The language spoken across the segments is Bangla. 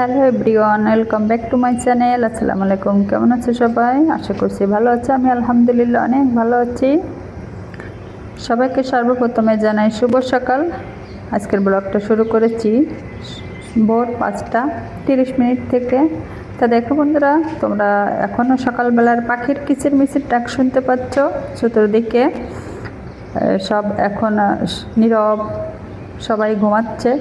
Hello everyone, welcome back to my channel, আসসালামু আলাইকুম। কেমন আছে সবাই? আশা করছি ভালো আছে। আমি আলহামদুলিল্লাহ অনেক ভালো আছি। সবাইকে সর্বপ্রথমে জানাই শুভ সকাল। আজকের ব্লগটা শুরু করেছি ভোর পাঁচটা তিরিশ মিনিট থেকে। তা দেখো বন্ধুরা, তোমরা এখনও সকালবেলার পাখির কিচির মিচির ডাক শুনতে পাচ্ছ চতুর্দিকে। সব এখন নীরব, সবাই ঘুমাচ্ছে।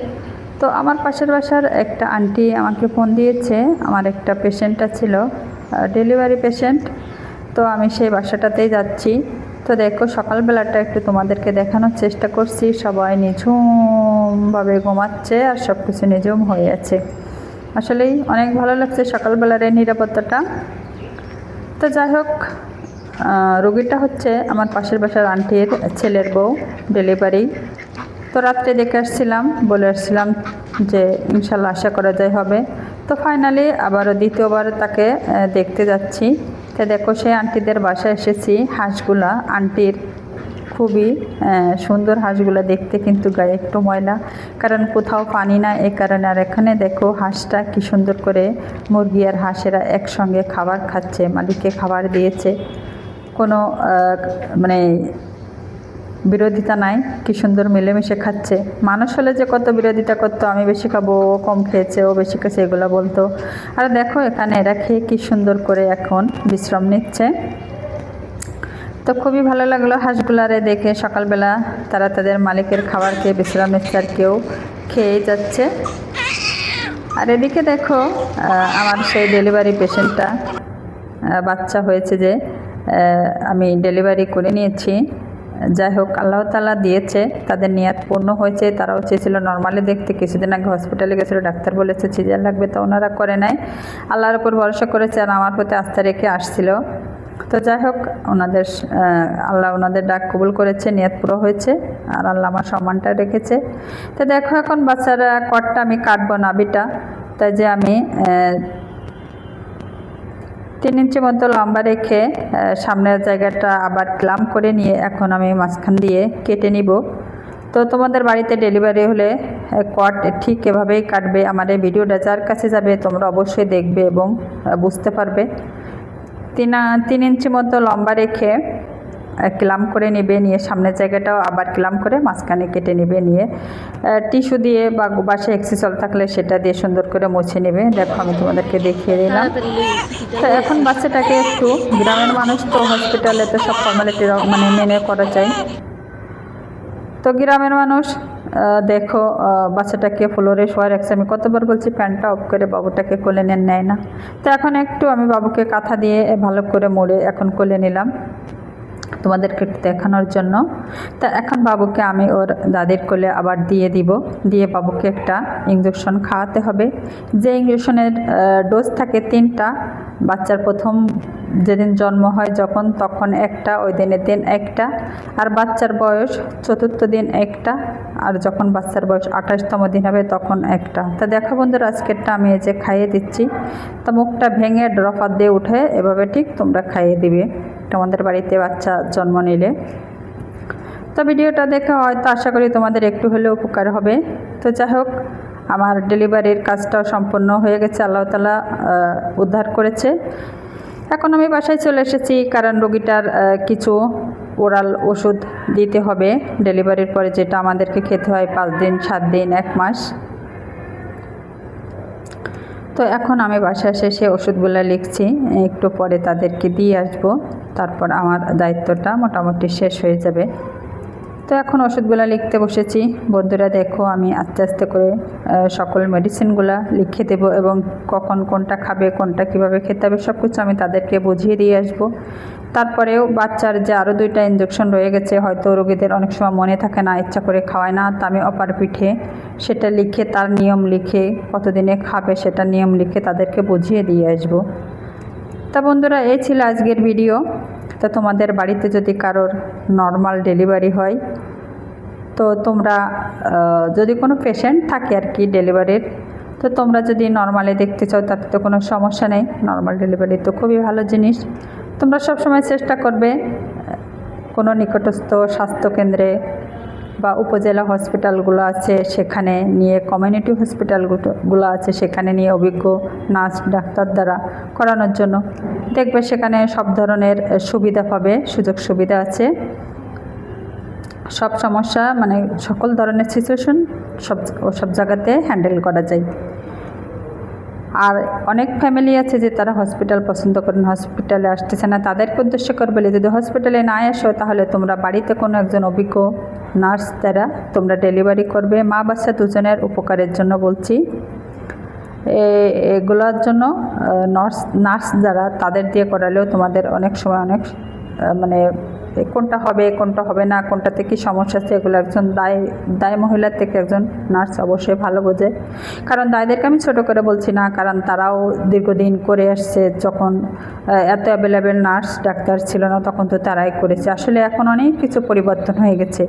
তো আমার পাশের বাসার একটা আন্টি আমাকে ফোন দিয়েছে, আমার একটা পেশেন্টটা ছিল ডেলিভারি পেশেন্ট তো আমি সেই বাসাটাতেই যাচ্ছি। তো দেখো, সকালবেলাটা একটু তোমাদেরকে দেখানোর চেষ্টা করছি, সবাই নিঝুমভাবে ঘুমাচ্ছে আর সব কিছু নিঝুম হয়ে আছে। আসলেই অনেক ভালো লাগছে সকালবেলার এই নিরাপত্তাটা। তো যাই হোক রোগীটা হচ্ছে আমার পাশের বাসার আন্টির ছেলের বউ ডেলিভারি তো রাত্রে দেখে আসছিলাম, বলে আসছিলাম যে ইনশাল্লাহ আশা করা যায় হবে। তো ফাইনালি আবারও দ্বিতীয়বার তাকে দেখতে যাচ্ছি। তো দেখো, সেই আন্টিদের বাসায় এসেছি। হাঁসগুলা, আন্টির খুবই সুন্দর হাঁসগুলো দেখতে কিন্তু গায়ে একটু ময়লা। কারণ কোথাও পানি না এই কারণে। আর এখানে দেখো, হাঁসটা কি সুন্দর করে মুরগি আর হাঁসেরা একসঙ্গে খাবার খাচ্ছে, মালিককে খাবার দিয়েছে। কোনো মানে বিরোধিতা নাই, কি সুন্দর মিলেমিশে খাচ্ছে। মানুষ হলে যে কত বিরোধিতা করতো, আমি বেশি খাব, ও কম খেয়েছে, ও বেশি খেয়েছে, এগুলো বলতো। আর দেখো, এখানে এরা খেয়ে কি সুন্দর করে এখন বিশ্রাম নিচ্ছে। তো খুবই ভালো লাগল হাঁসগুলারে দেখে সকালবেলা তারা তাদের মালিকের খাবার খেয়ে বিশ্রাম নিচ্ছে আর কেউ খেয়ে যাচ্ছে। আর এদিকে দেখো আমার সেই ডেলিভারি পেশেন্টটা বাচ্চা হয়েছে যে আমি ডেলিভারি করে নিয়েছি। যাই হোক, আল্লাহ তালা দিয়েছে, তাদের নিয়াত পূর্ণ হয়েছে, তারাও চেয়েছিল নর্মালি দেখতে। কিছুদিন আগে হসপিটালে গেছিল, ডাক্তার বলেছে সিজার লাগবে তো ওনারা করে নাই আল্লাহর উপর ভরসা করেছে আর আমার প্রতি আস্থা রেখে আসছিল। তো যাই হোক, ওনাদের আল্লাহ ওনাদের ডাক কবুল করেছে, নিয়ত পুরো হয়েছে আর আল্লাহ আমার সম্মানটা রেখেছে। তো দেখো এখন বাচ্চারা কটটা আমি কাটবো নাবিটা তাই যে আমি তিন ইঞ্চি মতো লম্বা রেখে সামনের জায়গাটা আবার ক্লাম করে নিয়ে এখন আমি মাঝখান দিয়ে কেটে নিব। তো তোমাদের বাড়িতে ডেলিভারি হলে কট ঠিক এভাবেই কাটবে। আমার এই ভিডিওটা যার কাছে যাবে তোমরা অবশ্যই দেখবে এবং বুঝতে পারবে। তিন তিন ইঞ্চি মতো লম্বা রেখে ক্লাম করে নেবে, নিয়ে সামনের জায়গাটাও আবার ক্লাম করে মাঝখানে কেটে নেবে, নিয়ে টিস্যু দিয়ে বা বাসায় এক্সিসল থাকলে সেটা দিয়ে সুন্দর করে মুছে নেবে। দেখো, আমি তোমাদেরকে দেখিয়ে দিলাম। তো এখন বাচ্চাটাকে একটু, গ্রামের মানুষ তো হসপিটালে তো সব ফর্মালিটি মানে মেনে করা যায়। তো গ্রামের মানুষ দেখো বাচ্চাটাকে ফ্লোরে শোয়ার রাখছে আমি কতবার বলছি, প্যান্টটা অফ করে বাবুটাকে কোলে নেন, নেয় না। তো এখন একটু আমি বাবুকে কাঁথা দিয়ে ভালো করে মুড়ে এখন কোলে নিলাম। তোমাদেরকে দেখানোর জন্য। তা এখন বাবুকে আমি ওর দাদির কোলে আবার দিয়ে দিব। দিয়ে বাবুকে একটা ইঞ্জেকশন খাওয়াতে হবে। যে ইঞ্জেকশনের ডোজ থাকে তিনটা, বাচ্চার প্রথম যেদিন জন্ম হয় যখন, তখন একটা, ওই দিনের দিন একটা। আর বাচ্চার বয়স চতুর্থ দিন একটা, আর যখন বাচ্চার বয়স আঠাশতম দিন হবে তখন একটা। তা দেখো বন্ধুরা, আজকেরটা আমি এই যে খাইয়ে দিচ্ছি। তা মুখটা ভেঙে ড্রপার দিয়ে উঠে এভাবে ঠিক তোমরা খাইয়ে দিবে। তোমাদের বাড়িতে বাচ্চা জন্ম নিলে। তো ভিডিওটা দেখে হয়তো আশা করি তোমাদের একটু হলেও উপকার হবে। তো যাই হোক, আমার ডেলিভারির কাজটাও সম্পন্ন হয়ে গেছে, আল্লাহ তালা উদ্ধার করেছে। এখন আমি বাসায় চলে এসেছি, কারণ রোগীটার কিছু ওরাল ওষুধ দিতে হবে। ডেলিভারির পরে যেটা আমাদেরকে খেতে হয় পাঁচ দিন, সাত দিন, এক মাস। তো এখন আমি বাসায় শেষে ওষুধগুলো লিখছি, একটু পরে তাদেরকে দিয়ে আসব। তারপর আমার দায়িত্বটা মোটামুটি শেষ হয়ে যাবে। তো এখন ওষুধগুলো লিখতে বসেছি। বন্ধুরা দেখো, আমি আস্তে আস্তে করে সকল মেডিসিনগুলো লিখে দেব এবং কখন কোনটা খাবে, কোনটা কীভাবে খেতে হবে সব কিছু আমি তাদেরকে বুঝিয়ে দিয়ে আসব। তারপরেও বাচ্চার যে আরও দুইটা ইঞ্জেকশন রয়ে গেছে, হয়তো রোগীদের অনেক সময় মনে থাকে না, ইচ্ছা করে খাওয়ায় না, তা আমি অপার পিঠে সেটা লিখে তার নিয়ম লিখে কতদিনে খাবে সেটা নিয়ম লিখে তাদেরকে বুঝিয়ে দিয়ে আসব। তা বন্ধুরা, এই ছিল আজকের ভিডিও তো তোমাদের বাড়িতে যদি কারোর নর্মাল ডেলিভারি হয়, তো তোমরা যদি কোনো পেশেন্ট থাকে আর কি ডেলিভারির তো তোমরা যদি নর্মালি দেখতে চাও, তাতে তো কোনো সমস্যা নেই। নর্মাল ডেলিভারি তো খুবই ভালো জিনিস। তোমরা সবসময় চেষ্টা করবে কোনো নিকটস্থ স্বাস্থ্যকেন্দ্রে বা উপজেলা হসপিটালগুলো আছে সেখানে নিয়ে, কমিউনিটি হসপিটালগুলো আছে সেখানে নিয়ে অভিজ্ঞ নার্স, ডাক্তার দ্বারা করানোর জন্য। দেখবে সেখানে সব ধরনের সুবিধা পাবে, সুযোগ সুবিধা আছে। সব সমস্যা মানে সকল ধরনের সিচুয়েশন সব ও সব জায়গাতে হ্যান্ডেল করা যায়। আর অনেক ফ্যামিলি আছে যে তারা হসপিটাল পছন্দ করেন হসপিটালে আসতেছে না। তাদেরকে উদ্দেশ্য করে বলে, যদি হসপিটালে না আসো তাহলে তোমরা বাড়িতে কোনো একজন অভিজ্ঞ নার্স দ্বারা তোমরা ডেলিভারি করবে। মা বাচ্চা দুজনের উপকারের জন্য বলছি। এগুলোর জন্য নার্স নার্স যারা, তাদের দিয়ে করালেও তোমাদের অনেক সময় অনেক মানে কোনটা হবে কোনটা হবে না, কোনটাতে কী সমস্যা আছে, এগুলো একজন দায় দায় মহিলার থেকে একজন নার্স অবশ্যই ভালো বোঝে। কারণ দায়দেরকে আমি ছোট করে বলছি না, কারণ তারাও দীর্ঘদিন করে আসছে, যখন এত অ্যাভেলেবেল নার্স, ডাক্তার ছিল না, তখন তো তারাই করেছে। আসলে এখন অনেক কিছু পরিবর্তন হয়ে গেছে,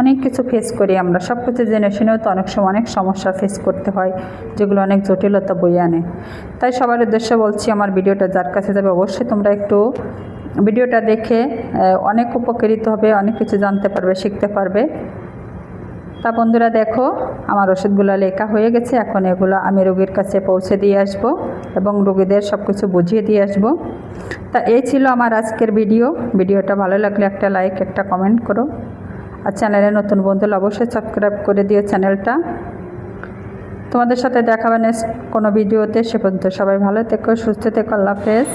অনেক কিছু ফেস করি আমরা। সব কিছু জেনে শুনেও তো অনেক সময় অনেক সমস্যা ফেস করতে হয়, যেগুলো অনেক জটিলতা বয়ে আনে। তাই সবার উদ্দেশ্যে বলছি, আমার ভিডিওটা যার কাছে যাবে অবশ্যই তোমরা একটু ভিডিওটা দেখে অনেক উপকৃত হবে, অনেক কিছু জানতে পারবে, শিখতে পারবে। তা বন্ধুরা দেখো, আমার ওষুধগুলো লেখা হয়ে গেছে, এখন এগুলো আমি রোগীর কাছে পৌঁছে দিয়ে আসব এবং রোগীদের সব কিছু বুঝিয়ে দিয়ে আসব। তা এই ছিল আমার আজকের ভিডিও। ভিডিওটা ভালো লাগলে একটা লাইক, একটা কমেন্ট করো। আর চ্যানেলে নতুন বন্ধু অবশ্যই সাবস্ক্রাইব করে দিও চ্যানেলটা। তোমাদের সাথে দেখাবে নেক্সট কোনো ভিডিওতে। সে পর্যন্ত সবাই ভালো থেকো, সুস্থ থেকো, আল্লাহ হাফেজ।